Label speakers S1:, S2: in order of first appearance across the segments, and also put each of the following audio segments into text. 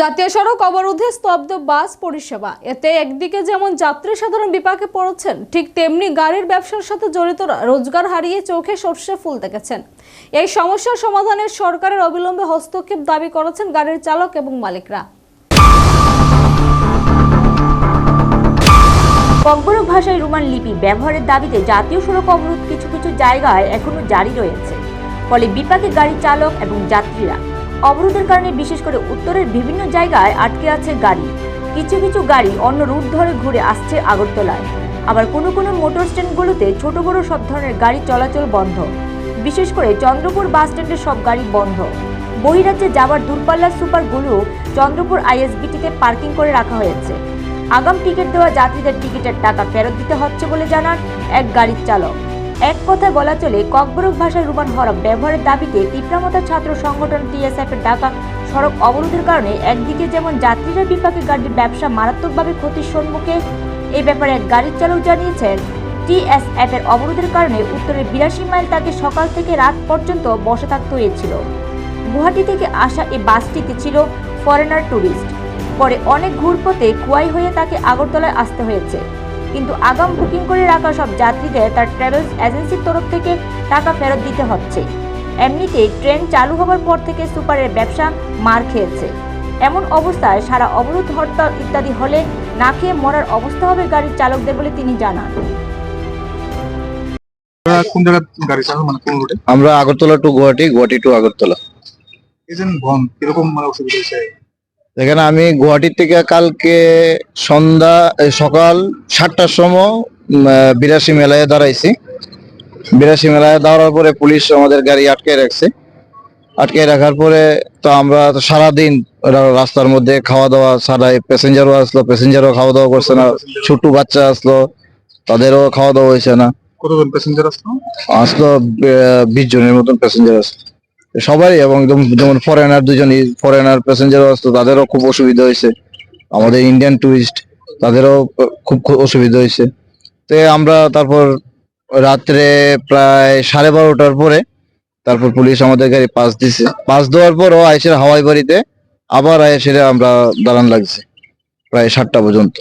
S1: জাতীয় সড়ক অবরোধে স্তব্ধ বাস পরিষেবা। এতে একদিকে যেমন যাত্রী সাধারণ বিপাকে পড়েছেন, ঠিক তেমনি গাড়ির ব্যবসার সাথে জড়িতরা রোজগার হারিয়ে চোখে সর্ষে ফুল দেখেছেন। এই সমস্যার সমাধানের সরকারের অবিলম্বে হস্তক্ষেপ দাবি করেছেন গাড়ির চালক এবং মালিকরা।
S2: ককবরক ভাষায় রোমান লিপি ব্যবহারের দাবিতে জাতীয় সড়ক অবরোধ কিছু কিছু জায়গায় এখনও জারি রয়েছে। ফলে বিপাকে গাড়ি চালক এবং যাত্রীরা অবরোধের কারণে বিশেষ করে উত্তরের বিভিন্ন জায়গায় আটকে আছে গাড়ি। কিছু কিছু গাড়ি অন্য রুট ধরে ঘুরে আসছে আগরতলায়। আবার কোনো কোনো মোটর স্ট্যান্ডগুলোতে ছোট বড় সব ধরনের গাড়ি চলাচল বন্ধ। বিশেষ করে চন্দ্রপুর বাস স্ট্যান্ডের সব গাড়ি বন্ধ। বহিরাজ্যে যাওয়ার দূরপাল্লার সুপারগুলো চন্দ্রপুর আইএসবিটিতে পার্কিং করে রাখা হয়েছে। আগাম টিকিট দেওয়া যাত্রীদের টিকিটের টাকা ফেরত দিতে হচ্ছে বলে জানান এক গাড়ির চালক। এক কথায় বলা চলে, ককবরক ভাষায় রূপান হরফ ব্যবহারের দাবিতে তীব্রামতা ছাত্র সংগঠন টিএসএফ এর ডাকা সড়ক অবরোধের কারণে একদিকে যেমন যাত্রীরা বিপাকে গাড়ির ব্যবসা মারাত্মকভাবে ক্ষতির সম্মুখে এ ব্যাপারে এক গাড়ির চালক জানিয়েছেন, টিএসএফ এর অবরোধের কারণে উত্তরের বিরাশি মাইল তাকে সকাল থেকে রাত পর্যন্ত বসে থাকতে হয়েছিল। গুয়াহাটি থেকে আসা এই বাসটিতে ছিল ফরেনার ট্যুরিস্ট পরে অনেক ঘুরপথে খোয়াই হয়ে তাকে আগরতলায় আসতে হয়েছে। কিন্তু আগাম বুকিং করে রাখা সব যাত্রীদের তার ট্রাভেলস এজেন্সির তরফ থেকে টাকা ফেরত দিতে হচ্ছে। এমনিতেই ট্রেন চালু হওয়ার পর থেকে সুপারের ব্যবসা মার খেয়েছে। এমন অবস্থায় সারা অবরোধ হরতাল ইত্যাদি হলে না খেয়ে মরার অবস্থা হবে গাড়ির চালকদের বলে তিনি জানান।
S3: কোন জায়গায় গাড়ি চালান মানে কোন রুটে
S4: আমরা আগরতলা টু গুয়াহাটি গুয়াহাটি টু আগরতলা।
S3: এই যে ভন কীরকম মানে অসুবিধা হয়েছে?
S4: এখানে আমি গুয়াহাটি থেকে কালকে সন্ধ্যা সকাল সাতটার সময় বিরাশি মেলায় দাঁড়াইছি। বিরাশি মেলায় দাঁড়ার পরে পুলিশ আমাদের গাড়ি আটকে রাখছে। আটকে রাখার পরে তো আমরা তো সারাদিন রাস্তার মধ্যে খাওয়া দাওয়া ছাড়াই প্যাসেঞ্জারও আসলো প্যাসেঞ্জারও খাওয়া দাওয়া করছে না ছোট বাচ্চা আসলো তাদেরও খাওয়া দাওয়া হয়েছে না।
S3: কতজন প্যাসেঞ্জার আসলো?
S4: আসলো বিশ জনের মতন প্যাসেঞ্জার আসলো। সবাই এবং যেমন- ফরেনার দুজন ফরেনার প্যাসেঞ্জার আসতো তাদেরও খুব অসুবিধা হয়েছে। আমাদের ইন্ডিয়ান টুরিস্ট তাদেরও খুব অসুবিধা হয়েছে। তো আমরা তারপর রাত্রে প্রায় সাড়ে বারোটার পরে তারপর পুলিশ আমাদের গাড়ি পাস দিছে। পাস দেওয়ার পরও আইসে হাওয়াই বাড়িতে, আবার আইসে আমরা দাঁড়ান লাগছে, প্রায় সাতটা পর্যন্ত।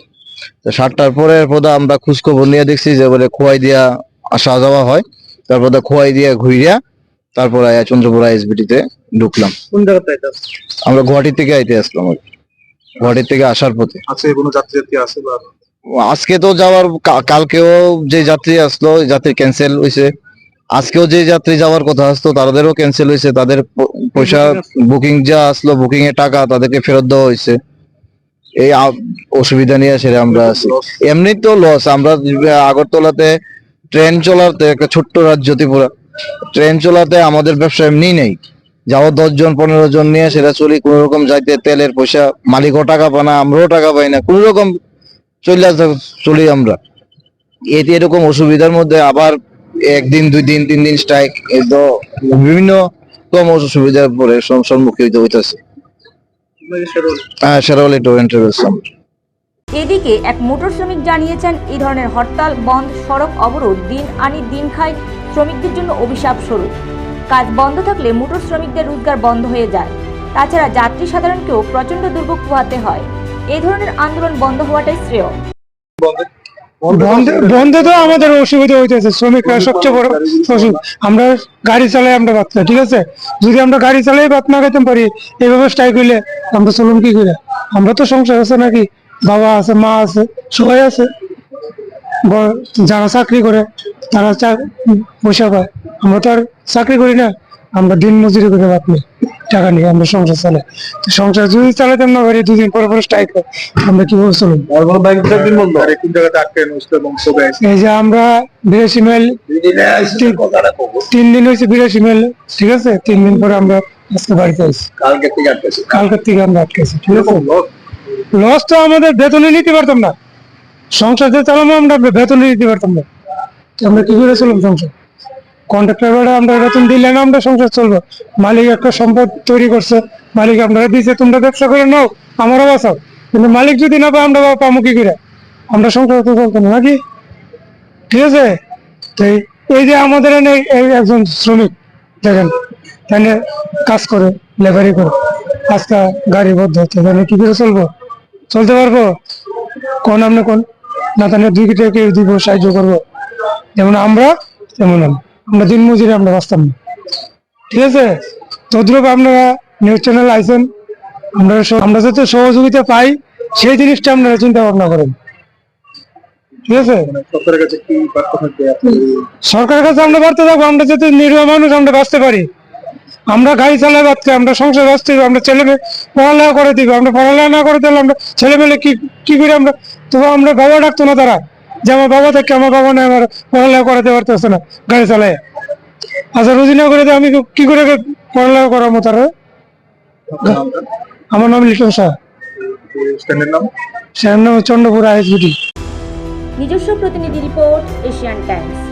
S4: তো সাতটার পরে পরে আমরা খোঁজখবর নিয়ে দেখছি যে বলে খোয়াই দিয়া আসা যাওয়া হয়। তারপর খোয়াই দিয়ে ঘুরিয়া তারপর আয়া চন্দ্রপুর আইএসবিটি তে ঢুকলাম
S3: কোন জায়গাতে
S4: আমরা গুয়াহাটি থেকে আইতে আসলাম আর। গুয়াহাটি থেকে আসার পথে।
S3: আছে কোনো যাত্রী যাত্রী আছে বা?
S4: আজকে তো যাওয়ার কালকেও যে যাত্রী আসলো যাত্রী ক্যান্সেল হয়েছে আজকেও যে যাত্রী যাওয়ার কথা আসতো তাদেরও ক্যান্সেল হয়েছে তাদের পয়সা বুকিং যা আসলো বুকিং এর টাকা তাদেরকে ফেরত দেওয়া হয়েছে এই অসুবিধা নিয়ে সেটা আমরা আছি। এমনি তো লস আমরা আগরতলাতে ট্রেন চলাতে একটা ছোট্ট রাজ্য ত্রিপুরা। ট্রেন চলাতে আমাদের ব্যবসা এমনি নেই। যাও দশ জন পনেরো জন নিয়ে সেটা চলি কোন রকম যাইতে তেলের পয়সা, মালিকও টাকা পায় না, আমরাও টাকা পাই না কোন রকম চলে চলি আমরা। এতে এরকম অসুবিধার মধ্যে আবার একদিন, দুই দিন, তিন দিন স্ট্রাইক বিভিন্ন কম অসুবিধার পরে সম্মুখীন হইতে হইতেছে। হ্যাঁ
S2: এদিকে এক মোটর শ্রমিক জানিয়েছেন, এই ধরনের হরতাল বন্ধ, সড়ক অবরোধ, দিন আনি, দিন খায় শ্রমিকদের জন্য অভিশাপ স্বরূপ। কাজ বন্ধ থাকলে মোটর শ্রমিকদের রোজগার বন্ধ হয়ে যায়। তাছাড়া যাত্রী সাধারণকেও প্রচণ্ড দুর্ভোগ পোহাতে হয়। এই ধরনের আন্দোলন বন্ধ হওয়াটাই শ্রেয়।
S5: বন্ধ- তো আমাদের অসুবিধা হইতেছে। শ্রমিকরা সবচেয়ে বড় অসুবিধা আমরা গাড়ি চালাই আমরা বাদ ঠিক আছে? যদি আমরা গাড়ি চালাই বাদ না খাইতে পারি এইভাবে স্ট্রাইক হইলে আমরা চলুন কি করে? আমরা তো সংসার আছে নাকি? বাবা আছে, মা আছে, সবাই আছে। যারা চাকরি করে তারা পয়সা পায়। আমরা তো আর চাকরি করি না। আমরা দিন মজুরি করে নিই। টাকা নিয়ে আমরা সংসার চালাই। তো সংসার যদি চালাতাম না পারি দুদিন পরে পরে স্ট্রাইক হয়। আমরা
S3: সবে আছে
S5: এই যে আমরা বিরাশি মাইল তিন- দিন হয়েছে বিরাশি মাইল ঠিক আছে? তিন দিন পরে আমরা আজকে বাড়িতে আছি
S4: কালকে থেকে আটকেছে
S5: কালকের থেকে আমরা আটকেছি ঠিক আছে? লস তো আমাদের বেতনে নিতে পারতাম না। সংসার যে চালানো, আমরা বেতনে দিতে পারতাম না। আমরা কি করে চলবো সংসার? কন্ট্রাক্টর বেড়া আমরা বেতন দিলে না আমরা সংসার চলবো। মালিক একটা সম্পদ তৈরি করছে। মালিক আপনারা দিছে, তোমরা ব্যবসা করে নাও, আমারও বাঁচাও। কিন্তু মালিক যদি না পাই আমরা পাবো কি করে? আমরা সংসার তো চলতো না, নাকি? ঠিক আছে? তো এই- যে আমাদের একজন শ্রমিক, দেখেন এখানে কাজ করে, লেবারি করে। রাস্তা গাড়ি বদ্ধ হচ্ছে তাহলে কি করে চলবো? চলতে পারব? কোন আপনি কোন? না তাহলে দুই কেউ দিব সাহায্য করব। যেমন আমরা তেমন আমরা দিন মজুরি আমরা বাঁচতাম না। ঠিক আছে? তদ্রুপ আপনারা নিউজ চ্যানেল আইসেন আমরা আমরা যাতে সহযোগিতা পাই সেই জিনিসটা আপনারা চিন্তা ভাবনা করেন। ঠিক আছে?
S3: সরকারের কাছে
S5: আমরা বাড়তে থাকব আমরা যাতে নিরীহ মানুষ আমরা বাঁচতে পারি। আমরা গাড়ি চালাই বাঁচতে আমরা সংসার বাঁচতে হবে, আমরা ছেলে মেয়ে পড়ালেখা করে দিব আমরা পড়ালেখা না করে দিলে আমরা ছেলে মেয়ে কি কি করে আমরা তবু আমরা বাবা ডাকতো না তারা। যে আমার বাবা থেকে আমার বাবা না আমার পড়ালেখা করাতে পারতেছে না গাড়ি চালায়। আচ্ছা রুজি না করে দিয়ে আমি কি করে পড়ালেখা করাবো তারা? আমার নাম লিটন শাহ। নাম? চন্দ্রপুর আইএসবিটি।
S2: নিজস্ব প্রতিনিধি রিপোর্ট এশিয়ান টাইমস।